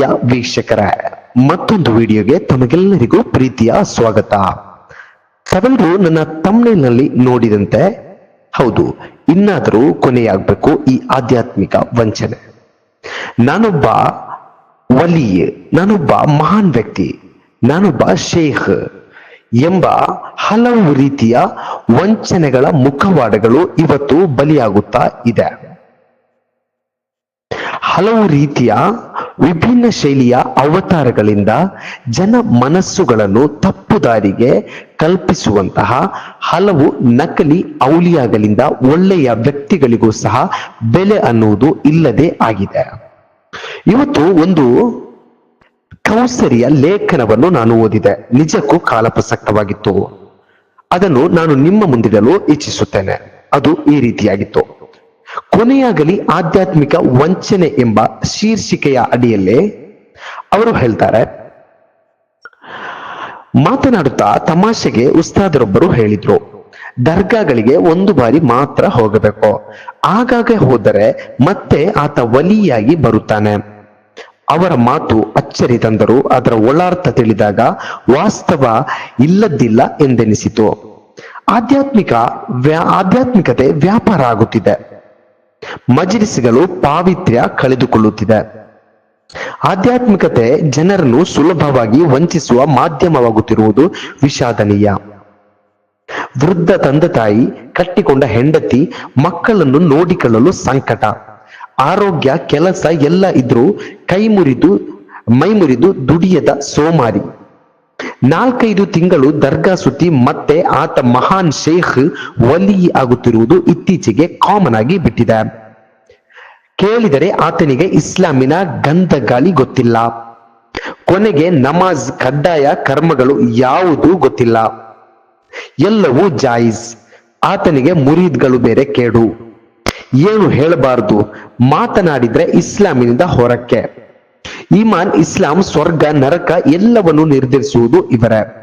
ಪ್ರೀತಿಯ ವೀಕ್ಷಕರ, ಮತ್ತೊಂದು ವಿಡಿಯೋಗೆ ತಮಗೆಲ್ಲರಿಗೂ ಪ್ರೀತಿಯ ಸ್ವಾಗತ. ತಾವೆಲ್ಲರೂ ನನ್ನ ತಮ್ಮನಲ್ಲಿ ನೋಡಿದಂತೆ, ಹೌದು, ಇನ್ನಾದರೂ ಕೊನೆಯಾಗಬೇಕು ಈ ಆಧ್ಯಾತ್ಮಿಕ ವಂಚನೆ. ನಾನೊಬ್ಬ ವಲಿ ನಾನೊಬ್ಬ ಮಹಾನ್ ವ್ಯಕ್ತಿ, ನಾನೊಬ್ಬ ಶೇಖ್ ಎಂಬ ಹಲವು ರೀತಿಯ ವಂಚನೆಗಳ ಮುಖವಾಡಗಳು ಇವತ್ತು ಬಲಿಯಾಗುತ್ತಾ ಇದೆ. ಹಲವು ರೀತಿಯ ವಿಭಿನ್ನ ಶೈಲಿಯ ಅವತಾರಗಳಿಂದ ಜನ ಮನಸ್ಸುಗಳನ್ನು ತಪ್ಪು ದಾರಿಗೆ ಕಲ್ಪಿಸುವಂತಹ ಹಲವು ನಕಲಿ ಔಲಿಯಾಗಳಿಂದ ಒಳ್ಳೆಯ ವ್ಯಕ್ತಿಗಳಿಗೂ ಸಹ ಬೆಲೆ ಅನ್ನುವುದು ಇಲ್ಲದೆ ಆಗಿದೆ. ಇವತ್ತು ಒಂದು ಕೌಸರಿಯ ಲೇಖನವನ್ನು ನಾನು ಓದಿದೆ. ನಿಜಕ್ಕೂ ಕಾಲಪ್ರಸಕ್ತವಾಗಿತ್ತು. ಅದನ್ನು ನಾನು ನಿಮ್ಮ ಮುಂದಿಡಲು ಇಚ್ಛಿಸುತ್ತೇನೆ. ಅದು ಈ ರೀತಿಯಾಗಿತ್ತು. ಕೊನೆಯಾಗಲಿ ಆಧ್ಯಾತ್ಮಿಕ ವಂಚನೆ ಎಂಬ ಶೀರ್ಷಿಕೆಯ ಅಡಿಯಲ್ಲೇ ಅವರು ಹೇಳ್ತಾರೆ. ಮಾತನಾಡುತ್ತಾ ತಮಾಷೆಗೆ ಉಸ್ತಾದರೊಬ್ಬರು ಹೇಳಿದ್ರು, ದರ್ಗಾಗಳಿಗೆ ಒಂದು ಬಾರಿ ಮಾತ್ರ ಹೋಗಬೇಕು. ಆಗಾಗ ಹೋದರೆ ಮತ್ತೆ ಆತ ವಲಿಯಾಗಿ ಬರುತ್ತಾನೆ. ಅವರ ಮಾತು ಅಚ್ಚರಿ ತಂದರು, ಅದರ ಒಳಾರ್ಥ ತಿಳಿದಾಗ ವಾಸ್ತವ ಇಲ್ಲದ್ದಿಲ್ಲ ಎಂದೆನಿಸಿತು. ಆಧ್ಯಾತ್ಮಿಕ ವ್ಯಾ, ಆಧ್ಯಾತ್ಮಿಕತೆ ವ್ಯಾಪಾರ ಆಗುತ್ತಿದೆ. ಮಜಿಲಿಸ್ಗಳು ಪಾವಿತ್ರ್ಯ ಕಳೆದುಕೊಳ್ಳುತ್ತಿದೆ. ಆಧ್ಯಾತ್ಮಿಕತೆ ಜನರನ್ನು ಸುಲಭವಾಗಿ ವಂಚಿಸುವ ಮಾಧ್ಯಮವಾಗುತ್ತಿರುವುದು ವಿಷಾದನೀಯ. ವೃದ್ಧ ತಂದೆ ತಾಯಿ ಕಟ್ಟಿಕೊಂಡ ಹೆಂಡತಿ ಮಕ್ಕಳನ್ನು ನೋಡಿಕೊಳ್ಳಲು ಸಂಕಟ. ಆರೋಗ್ಯ, ಕೆಲಸ ಎಲ್ಲ ಇದ್ರೂ ಕೈ ಮುರಿದು ಮೈ ಮುರಿದು ದುಡಿಯದ ಸೋಮಾರಿ. ನಾಲ್ಕೈದು ತಿಂಗಳು ದರ್ಗಾ ಸುತ್ತಿ ಮತ್ತೆ ಆತ ಮಹಾನ್ ಶೇಖ್ ವಲಿ ಆಗುತ್ತಿರುವುದು ಇತ್ತೀಚೆಗೆ ಕಾಮನ್ ಆಗಿ ಬಿಟ್ಟಿದೆ. ಕೇಳಿದರೆ ಆತನಿಗೆ ಇಸ್ಲಾಮಿನ ಗಂಧ ಗಾಳಿ ಗೊತ್ತಿಲ್ಲ. ಕೊನೆಗೆ ನಮಾಜ್ ಕಡ್ಡಾಯ ಕರ್ಮಗಳು ಯಾವುದು ಗೊತ್ತಿಲ್ಲ. ಎಲ್ಲವೂ ಜಾಯಿಸ್ ಆತನಿಗೆ ಮುರೀದ್ಗಳು ಬೇರೆ ಕೇಡು. ಏನು ಹೇಳಬಾರದು. ಮಾತನಾಡಿದ್ರೆ ಇಸ್ಲಾಮಿನಿಂದ ಹೊರಕ್ಕೆ. ಈಮಾನ್, ಇಸ್ಲಾಂ, ಸ್ವರ್ಗ, ನರಕ ಎಲ್ಲವನ್ನು ನಿರ್ಧರಿಸುವುದು ಇವರೇ.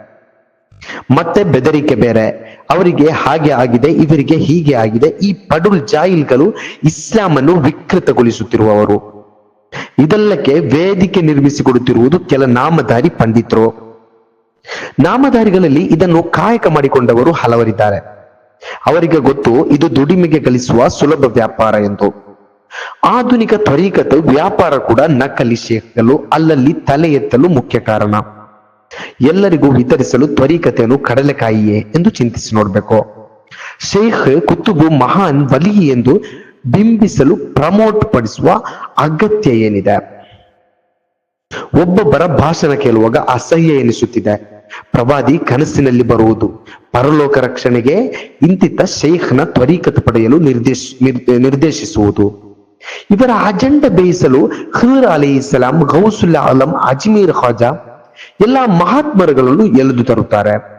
ಮತ್ತೆ ಬೆದರಿಕೆ ಬೇರೆ. ಅವರಿಗೆ ಹಾಗೆ ಆಗಿದೆ, ಇವರಿಗೆ ಹೀಗೆ ಆಗಿದೆ. ಈ ಪಡುಲ್ ಜಾಯಿಲ್ಗಳು ಇಸ್ಲಾಮನ್ನು ವಿಕೃತಗೊಳಿಸುತ್ತಿರುವವರು. ಇದೆಲ್ಲಕ್ಕೆ ವೇದಿಕೆ ನಿರ್ಮಿಸಿಕೊಡುತ್ತಿರುವುದು ಕೆಲ ನಾಮಧಾರಿ ಪಂಡಿತರು. ನಾಮಧಾರಿಗಳಲ್ಲಿ ಇದನ್ನು ಕಾಯಕ ಮಾಡಿಕೊಂಡವರು ಹಲವರಿದ್ದಾರೆ. ಅವರಿಗೆ ಗೊತ್ತು, ಇದು ದುಡಿಮೆಗೆ ಗಳಿಸುವ ಸುಲಭ ವ್ಯಾಪಾರ ಎಂದು. ಆಧುನಿಕ ತ್ವರಿಕತೆ ವ್ಯಾಪಾರ ಕೂಡ ನಕಲಿ ಶೇಖಲು, ಅಲ್ಲಲ್ಲಿ ತಲೆ ಎತ್ತಲು ಮುಖ್ಯ ಕಾರಣ. ಎಲ್ಲರಿಗೂ ವಿತರಿಸಲು ತ್ವರಿಕತೆಯನ್ನು ಕಡಲೆಕಾಯಿಯೇ ಎಂದು ಚಿಂತಿಸಿ ನೋಡ್ಬೇಕು. ಶೇಖ್ ಕುತುಬು ಮಹಾನ್ ಬಲಿ ಎಂದು ಬಿಂಬಿಸಲು ಪ್ರಮೋಟ್ ಪಡಿಸುವ ಅಗತ್ಯ ಏನಿದೆ? ಒಬ್ಬೊಬ್ಬರ ಭಾಷಣ ಕೇಳುವಾಗ ಅಸಹ್ಯ ಎನಿಸುತ್ತಿದೆ. ಪ್ರವಾದಿ ಕನಸಿನಲ್ಲಿ ಬರುವುದು. ಪರಲೋಕ ರಕ್ಷಣೆಗೆ ಇಂತಿತ್ತ ಶೇಖ್ನ ತ್ವರಿಕತೆ ಪಡೆಯಲು ನಿರ್ದೇಶ ನಿರ್- ನಿರ್ದೇಶಿಸುವುದು. ಇವರ ಅಜೆಂಡ ಬೇಯಿಸಲು ಖೀರ್ ಅಲಿ ಇಸ್ಲಾಂ ಗೌಸುಲ್ಲಾ ಆಲಂ, ಅಜ್ಮೀರ್ ಖಾಜಾ ಎಲ್ಲಾ ಮಹಾತ್ಮರುಗಳನ್ನು ಎಳೆದು ತರುತ್ತಾರೆ.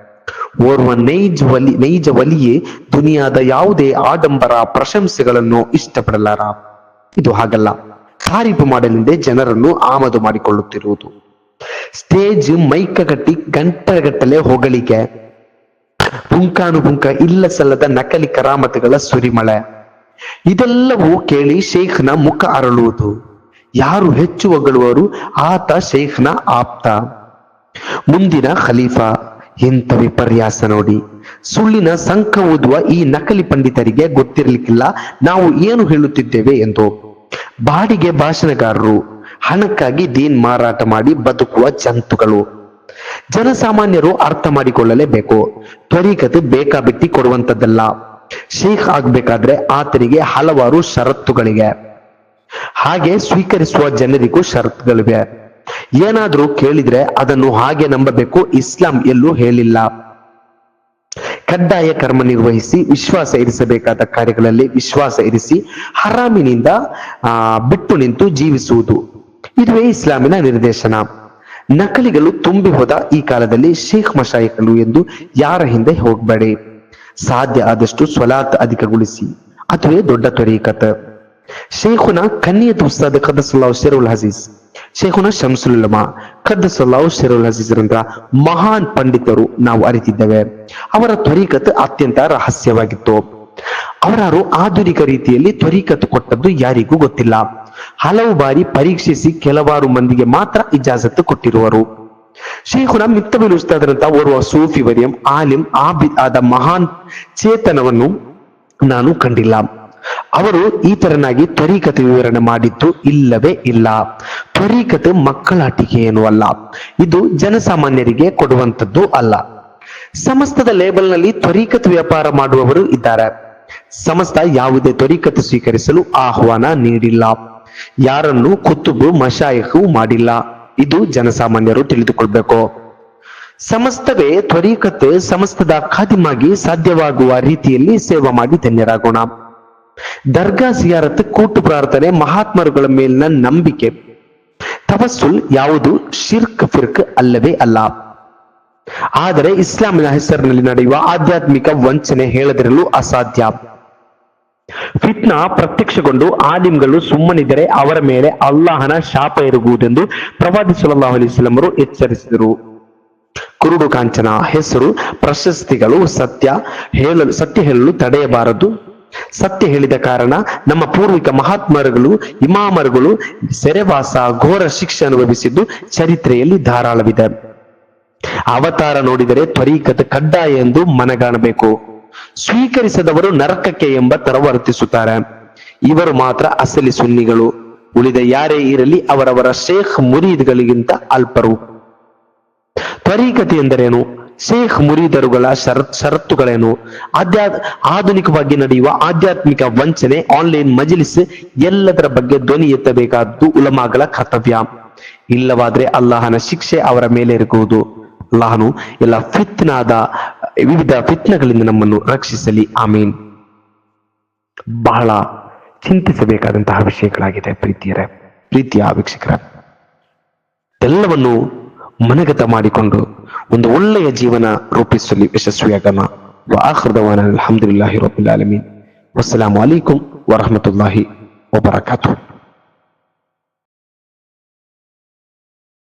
ಓರ್ವ ನೈಜ ವಲಿ, ನೈಜ ವಲಿಯೇ ದುನಿಯಾದ ಯಾವುದೇ ಆಡಂಬರ ಪ್ರಶಂಸೆಗಳನ್ನು ಇಷ್ಟಪಡಲಾರ. ಇದು ಹಾಗಲ್ಲ. ತಾರೀಫು ಮಾಡಲೆಂದೇ ಜನರನ್ನು ಆಮದು ಮಾಡಿಕೊಳ್ಳುತ್ತಿರುವುದು. ಸ್ಟೇಜ್ ಮೈಕ ಕಟ್ಟಿ ಗಂಟೆಗಟ್ಟಲೆ ಹೊಗಳಿಕೆ. ಪುಂಕಾನುಪುಂಕ ಇಲ್ಲ ಸಲ್ಲದ ನಕಲಿ ಕರಾಮತುಗಳ ಸುರಿಮಳೆ. ಇದೆಲ್ಲವೂ ಕೇಳಿ ಶೇಖ್ನ ಮುಖ ಅರಳುವುದು. ಯಾರು ಹೆಚ್ಚು ಒಗಳುವರು ಆತ ಶೇಖ್ನ ಆಪ್ತ. ಮುಂದಿನ ಖಲೀಫಾ ಎಂತ ವಿಪರ್ಯಾಸ ನೋಡಿ. ಸುಳ್ಳಿನ ಸಂಖ ಓದುವ ಈ ನಕಲಿ ಪಂಡಿತರಿಗೆ ಗೊತ್ತಿರಲಿಕ್ಕಿಲ್ಲ, ನಾವು ಏನು ಹೇಳುತ್ತಿದ್ದೇವೆ ಎಂದು. ಬಾಡಿಗೆ ಭಾಷಣಗಾರರು, ಹಣಕ್ಕಾಗಿ ದೀನ್ ಮಾರಾಟ ಮಾಡಿ ಬದುಕುವ ಜಂತುಗಳು. ಜನಸಾಮಾನ್ಯರು ಅರ್ಥ ಮಾಡಿಕೊಳ್ಳಲೇಬೇಕು. ತ್ವರಿಗತೆ ಬೇಕಾಬಿಟ್ಟಿ ಕೊಡುವಂತದ್ದಲ್ಲ ಶೇಖ್ ಆಗ್ಬೇಕಾದ್ರೆ ಆತನಿಗೆ ಹಲವಾರು ಷರತ್ತುಗಳಿವೆ. ಹಾಗೆ ಸ್ವೀಕರಿಸುವ ಜನರಿಗೂ ಷರತ್ತುಗಳಿವೆ. ಏನಾದ್ರೂ ಕೇಳಿದ್ರೆ ಅದನ್ನು ಹಾಗೆ ನಂಬಬೇಕು, ಇಸ್ಲಾಂ ಎಲ್ಲೂ ಹೇಳಿಲ್ಲ. ಕಡ್ಡಾಯ ಕರ್ಮ ನಿರ್ವಹಿಸಿ, ವಿಶ್ವಾಸ ಇರಿಸಬೇಕಾದ ಕಾರ್ಯಗಳಲ್ಲಿ ವಿಶ್ವಾಸ ಇರಿಸಿ, ಹರಾಮಿನಿಂದ ಬಿಟ್ಟು ನಿಂತು ಜೀವಿಸುವುದು. ಇದುವೇ ಇಸ್ಲಾಮಿನ ನಿರ್ದೇಶನ. ನಕಲಿಗಳು ತುಂಬಿ ಹೋದ ಈ ಕಾಲದಲ್ಲಿ ಶೇಖ್ ಮಶಾಯಿಕಲು ಎಂದು ಯಾರ ಹಿಂದೆ ಹೋಗಬೇಡಿ. ಸಾಧ್ಯ ಆದಷ್ಟು ಸ್ವಲಾತ್ ಅಧಿಕಗೊಳಿಸಿ. ಅದುವೇ ದೊಡ್ಡ ತ್ವರೀಕತ ಶೇಖುನ ಕನ್ನಿಯ ಉಸ್ತಾದ ಕದ ಖದ್ದಸಲಾವ್ ಶೆರುಲ್ ಹಜೀಸ್ ಶೇಖುನ ಶಂಸುಲಮಾ ಖದ್ದಸಲಾವ್ ಶೆರುಲ್ ಹಜೀಸ್ರಂತ ಮಹಾನ್ ಪಂಡಿತರು ನಾವು ಅರಿತಿದ್ದೇವೆ. ಅವರ ತ್ವರಿಕತ್ ಅತ್ಯಂತ ರಹಸ್ಯವಾಗಿತ್ತು. ಅವರಾರು ಆಧುನಿಕ ರೀತಿಯಲ್ಲಿ ತ್ವರಿಕತ್ ಕೊಟ್ಟದ್ದು ಯಾರಿಗೂ ಗೊತ್ತಿಲ್ಲ. ಹಲವು ಬಾರಿ ಪರೀಕ್ಷಿಸಿ ಕೆಲವಾರು ಮಂದಿಗೆ ಮಾತ್ರ ಇಜಾಜತ್ತು ಕೊಟ್ಟಿರುವರು. ಶೇಖುನ ಮಿತ್ತಬಿಲ್ ಉಸ್ತಾದರಂತ ಓರ್ವ ಸೂಫಿ ವರಿಯಂ, ಆಲಿಂ, ಆಬಿದ್ ಆದ ಮಹಾನ್ ಚೇತನವನ್ನು ನಾನು ಕಂಡಿಲ್ಲ. ಅವರು ಈ ತರನಾಗಿ ತ್ವರಿಕತೆ ವಿವರಣೆ ಮಾಡಿದ್ದು ಇಲ್ಲವೇ ಇಲ್ಲ. ತ್ವರಿಕತೆ ಮಕ್ಕಳಾಟಿಕೆ ಏನು ಅಲ್ಲ ಇದು ಜನಸಾಮಾನ್ಯರಿಗೆ ಕೊಡುವಂತದ್ದು ಅಲ್ಲ. ಸಮಸ್ತದ ಲೇಬಲ್ನಲ್ಲಿ ತ್ವರಿಕತ್ ವ್ಯಾಪಾರ ಮಾಡುವವರು ಇದ್ದಾರೆ. ಸಮಸ್ತ ಯಾವುದೇ ತ್ವರಿಕತೆ ಸ್ವೀಕರಿಸಲು ಆಹ್ವಾನ ನೀಡಿಲ್ಲ. ಯಾರನ್ನು ಕುತುಬು ಮಶಾಯಕು ಮಾಡಿಲ್ಲ. ಇದು ಜನಸಾಮಾನ್ಯರು ತಿಳಿದುಕೊಳ್ಬೇಕು. ಸಮಸ್ತವೇ ತ್ವರಿಕತೆ, ಸಮಸ್ತದ ಖಾದಿಮಾಗಿ ಸಾಧ್ಯವಾಗುವ ರೀತಿಯಲ್ಲಿ ಸೇವಾ ಮಾಡಿ ಧನ್ಯರಾಗೋಣ. ದರ್ಗಾ ಸಿಯಾರತ್ ಕೂಟು ಪ್ರಾರ್ಥನೆ ಮಹಾತ್ಮರುಗಳ ಮೇಲಿನ ನಂಬಿಕೆ. ತವಸ್ಸುಲ್ ಯಾವುದು ಶಿರ್ಕ್, ಫಿರ್ಕ್ ಅಲ್ಲವೇ ಅಲ್ಲ. ಆದರೆ ಇಸ್ಲಾಮಿನ ಹೆಸರಿನಲ್ಲಿ ನಡೆಯುವ ಆಧ್ಯಾತ್ಮಿಕ ವಂಚನೆ ಹೇಳದಿರಲು ಅಸಾಧ್ಯ. ಫಿತ್ನಾ ಪ್ರತ್ಯಕ್ಷಗೊಂಡು ಆಲಿಮ್ಗಳು ಸುಮ್ಮನಿದ್ದರೆ ಅವರ ಮೇಲೆ ಅಲ್ಲಾಹನ ಶಾಪ ಇರುವುದೆಂದು ಪ್ರವಾದಿ ವಸಲ್ಲಂ ಅವರು ಎಚ್ಚರಿಸಿದರು. ಕುರುಡು ಕಾಂಚನ ಹೆಸರು ಪ್ರಶಸ್ತಿಗಳು ಸತ್ಯ ಹೇಳಲು ಸತ್ಯ ಹೇಳಲು ತಡೆಯಬಾರದು. ಸತ್ಯ ಹೇಳಿದ ಕಾರಣ ನಮ್ಮ ಪೂರ್ವಿಕ ಮಹಾತ್ಮರುಗಳು, ಇಮಾಮರುಗಳು ಸೆರೆವಾಸ, ಘೋರ ಶಿಕ್ಷೆ ಅನುಭವಿಸಿದ್ದು ಚರಿತ್ರೆಯಲ್ಲಿ ಧಾರಾಳವಿದೆ. ಅವತಾರ ನೋಡಿದರೆ ತ್ವರೀಕತೆ ಕಡ್ಡಾಯ ಎಂದು ಮನಗಾಣಬೇಕು. ಸ್ವೀಕರಿಸದವರು ನರಕಕ್ಕೆ ಎಂಬ ತರ ವರ್ತಿಸುತ್ತಾರೆ ಇವರು ಮಾತ್ರ ಅಸಲಿ ಸುನ್ನಿಗಳು. ಉಳಿದ ಯಾರೇ ಇರಲಿ ಅವರವರ ಶೇಖ್ ಮುರೀದ್ಗಳಿಗಿಂತ ಅಲ್ಪರು. ತ್ವರೀಕತೆ ಎಂದರೇನು? ಶೇಖ್ ಮುರೀದರುಗಳ ಷರತ್ ಷರತ್ತುಗಳೇನು? ಆಧ್ಯಾ ಆಧುನಿಕವಾಗಿ ನಡೆಯುವ ಆಧ್ಯಾತ್ಮಿಕ ವಂಚನೆ, ಆನ್ಲೈನ್ ಮಜಲಿಸ್ ಎಲ್ಲದರ ಬಗ್ಗೆ ಧ್ವನಿ ಎತ್ತಬೇಕಾದ್ದು ಉಲಮಾಗಳ ಕರ್ತವ್ಯ. ಇಲ್ಲವಾದ್ರೆ ಅಲ್ಲಾಹನ ಶಿಕ್ಷೆ ಅವರ ಮೇಲೆ ಇರಬಹುದು ಅಲ್ಲಾಹನು ಎಲ್ಲ ಫಿತ್ನಾದ ವಿವಿಧ ಫಿತ್ನಗಳಿಂದ ನಮ್ಮನ್ನು ರಕ್ಷಿಸಲಿ. ಆಮೀನ್. ಬಹಳ ಚಿಂತಿಸಬೇಕಾದಂತಹ ವಿಷಯಗಳಾಗಿದೆ ಪ್ರೀತಿಯರೇ. ಪ್ರೀತಿಯ ವೀಕ್ಷಕರ. ಎಲ್ಲವನ್ನು ಮನಗತ ಮಾಡಿಕೊಂಡು ಒಂದು ಒಳ್ಳೆಯ ಜೀವನ ರೂಪಿಸಲಿ ಯಶಸ್ವಿಯಾಗೋಣ. ಅಲ್ಹಮದಿಲ್ಲಾಹಿ ರಬ್ಬಿಲ್ ಆಲಮೀನ್. ವಸ್ಸಲಾಮು ಅಲೈಕುಂ ವರಹಮತುಲ್ಲಾಹಿ ವಬರಕಾತು